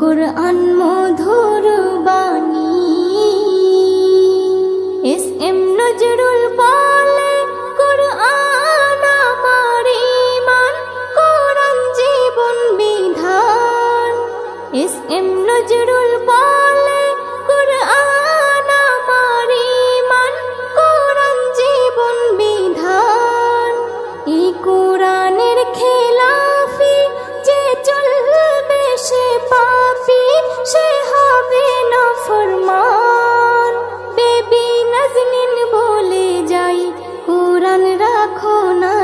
কোরআন মধুর বাণী। S M Nazrul বলে, কোরআন আমার ইমান কোরআন জীবন বিধান। এস এম নজরুল বলে, কোরআন আমার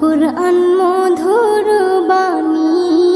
কুরআন মধুর বাণী।